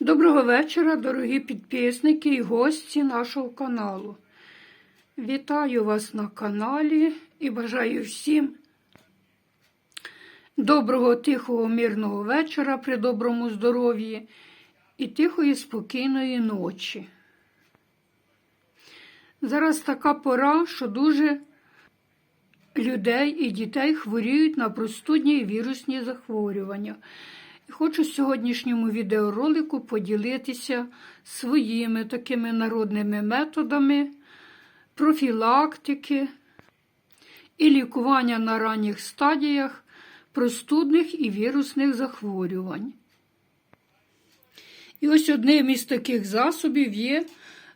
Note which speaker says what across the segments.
Speaker 1: Доброго вечора, дорогі підписники і гості нашого каналу. Вітаю вас на каналі і бажаю всім доброго, тихого, мирного вечора при доброму здоров'ї і тихої, спокійної ночі. Зараз така пора, що дуже людей і дітей хворіють на простудні і вірусні захворювання. Хочу в сьогоднішньому відеоролику поділитися своїми такими народними методами профілактики і лікування на ранніх стадіях простудних і вірусних захворювань. І ось одним із таких засобів є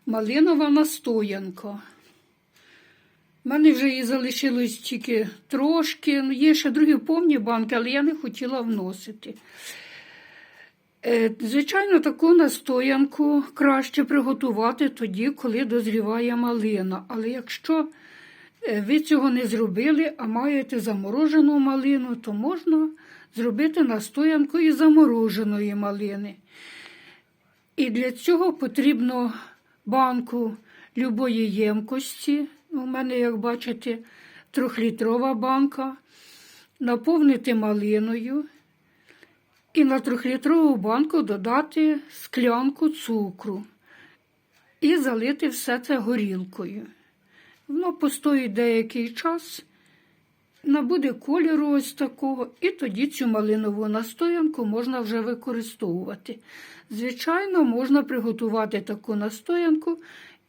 Speaker 1: малинова настоянка. У мене вже її залишилось тільки трошки. Ну, Є ще другі повні банки, але я не хотіла вносити. Е, Звичайно, таку настоянку краще приготувати тоді, коли дозріває малина. Але якщо е, ви цього не зробили, а маєте заморожену малину, то можна зробити настоянку із замороженої малини. І для цього потрібно банку любої ємкості. У мене, як бачите, трьохлітрова банка, наповнити малиною і на трьохлітрову банку додати склянку цукру і залити все це горілкою. Воно постоїть деякий час, набуде кольору ось такого, і тоді цю малинову настоянку можна вже використовувати. Звичайно, можна приготувати таку настоянку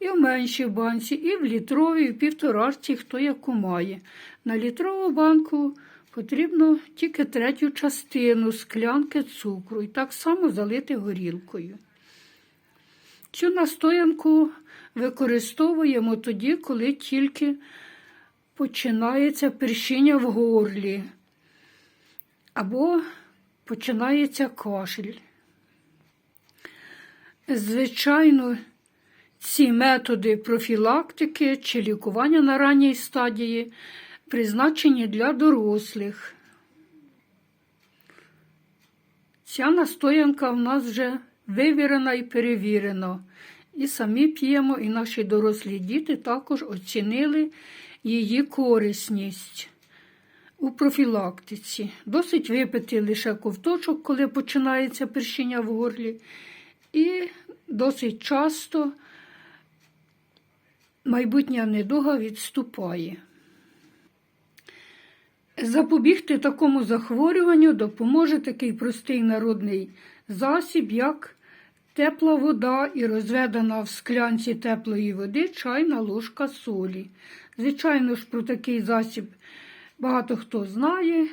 Speaker 1: і в меншій банці, і в літровій, і в півторашці, хто яку має. На літрову банку потрібно тільки третю частину склянки цукру і так само залити горілкою. Цю настоянку використовуємо тоді, коли тільки починається першіння в горлі або починається кашель. Звичайно, ці методи профілактики чи лікування на ранній стадії призначені для дорослих. Ця настоянка в нас вже вивірена і перевірена. І самі п'ємо, і наші дорослі діти також оцінили її корисність у профілактиці. Досить випити лише ковточок, коли починається першіння в горлі, і досить часто майбутня недуга відступає. Запобігти такому захворюванню допоможе такий простий народний засіб, як тепла вода і розведена в склянці теплої води чайна ложка солі. Звичайно ж, про такий засіб багато хто знає,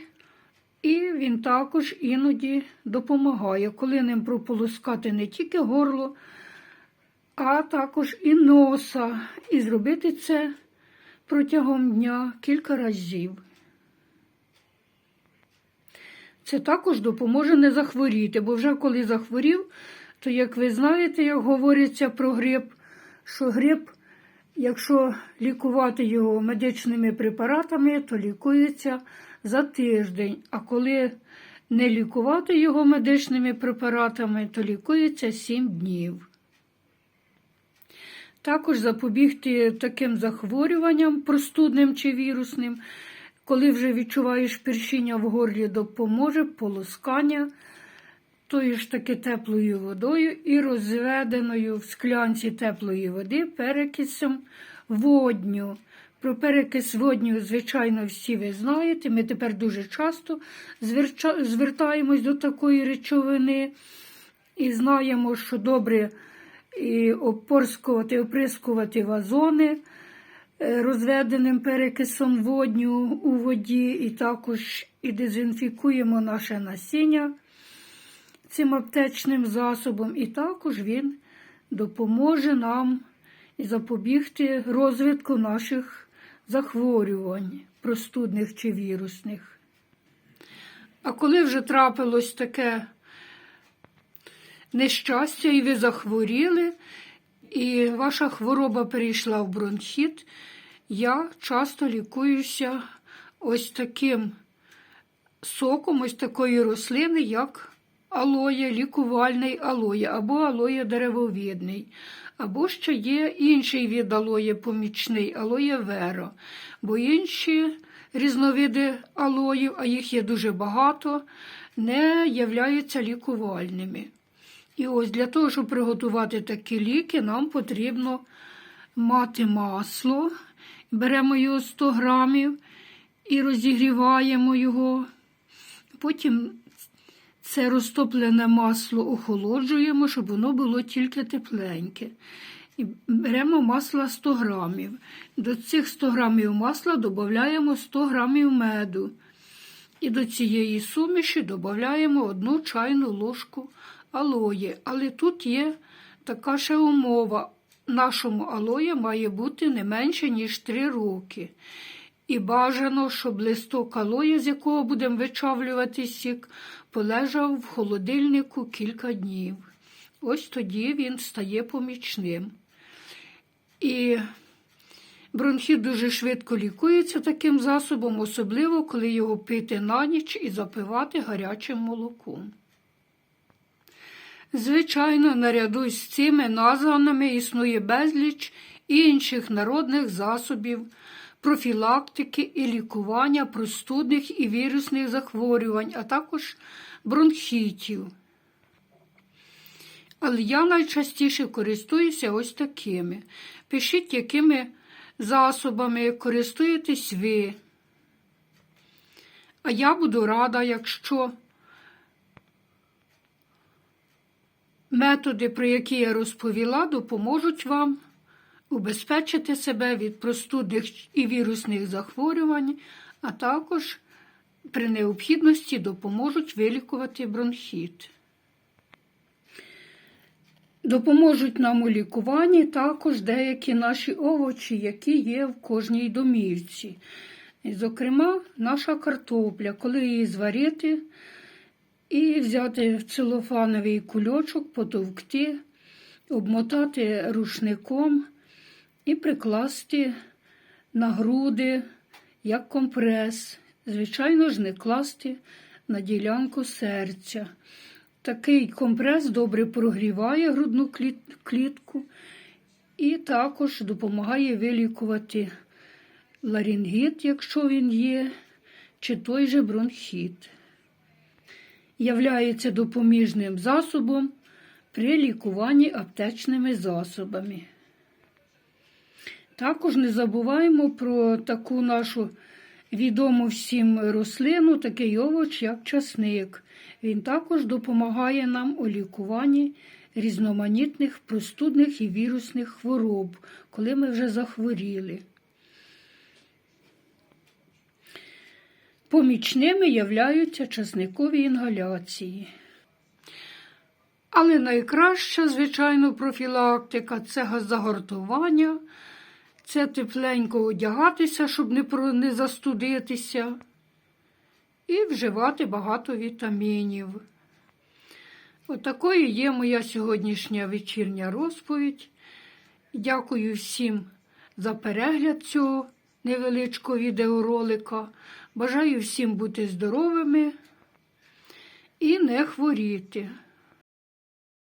Speaker 1: і він також іноді допомагає, коли ним прополоскати не тільки горло, а також і носа. І зробити це протягом дня кілька разів. Це також допоможе не захворіти, бо вже коли захворів, то, як ви знаєте, як говориться про грип, що грип, якщо лікувати його медичними препаратами, то лікується за тиждень. А коли не лікувати його медичними препаратами, то лікується 7 днів. Також запобігти таким захворюванням, простудним чи вірусним, коли вже відчуваєш першіння в горлі, допоможе полоскання тою ж таки теплою водою і розведеною в склянці теплої води перекисом водню. Про перекис водню, звичайно, всі ви знаєте. Ми тепер дуже часто звертаємось до такої речовини і знаємо, що добре і опорскувати, оприскувати вазони. Е, розведеним перекисом водню у воді, і також і дезінфікуємо наше насіння цим аптечним засобом, і також він допоможе нам запобігти розвитку наших захворювань, простудних чи вірусних. А коли вже трапилось таке нещастя, і ви захворіли, і ваша хвороба перейшла в бронхіт, я часто лікуюся ось таким соком, ось такої рослини, як алоє, лікувальний алоє або алоє деревовидний. Або ще є інший від алоє помічний алоє веро, бо інші різновиди алоїв, а їх є дуже багато, не являються лікувальними. І ось для того, щоб приготувати такі ліки, нам потрібно мати масло. Беремо його 100 грамів і розігріваємо його. Потім це розтоплене масло охолоджуємо, щоб воно було тільки тепленьке. І беремо масло 100 грамів. До цих 100 грамів масла додаємо 100 грамів меду. І до цієї суміші додаємо одну чайну ложку алої. Але тут є така ще умова. Нашому алої має бути не менше, ніж 3 роки. І бажано, щоб листок алої, з якого будемо вичавлювати сік, полежав в холодильнику кілька днів. Ось тоді він стає помічним. І бронхіт дуже швидко лікується таким засобом, особливо коли його пити на ніч і запивати гарячим молоком. Звичайно, наряду з цими названими існує безліч інших народних засобів профілактики і лікування простудних і вірусних захворювань, а також бронхітів. Але я найчастіше користуюся ось такими. Пишіть, якими засобами користуєтесь ви. А я буду рада, якщо методи, про які я розповіла, допоможуть вам убезпечити себе від простудних і вірусних захворювань, а також при необхідності допоможуть вилікувати бронхіт. Допоможуть нам у лікуванні також деякі наші овочі, які є в кожній домівці. Зокрема, наша картопля, коли її зварити і взяти в целофановий кульочок, потовкти, обмотати рушником і прикласти на груди як компрес. Звичайно ж, не класти на ділянку серця. Такий компрес добре прогріває грудну клітку і також допомагає вилікувати ларінгіт, якщо він є, чи той же бронхіт. Являється допоміжним засобом при лікуванні аптечними засобами. Також не забуваємо про таку нашу відому всім рослину, такий овоч, як часник. Він також допомагає нам у лікуванні різноманітних простудних і вірусних хвороб, коли ми вже захворіли. Помічними являються часникові інгаляції. Але найкраща, звичайно, профілактика це загортування, це тепленько одягатися, щоб не, не застудитися, і вживати багато вітамінів. Отакою є моя сьогоднішня вечірня розповідь. Дякую всім за перегляд цього невеличкого відеоролика. Бажаю всім бути здоровими і не хворіти.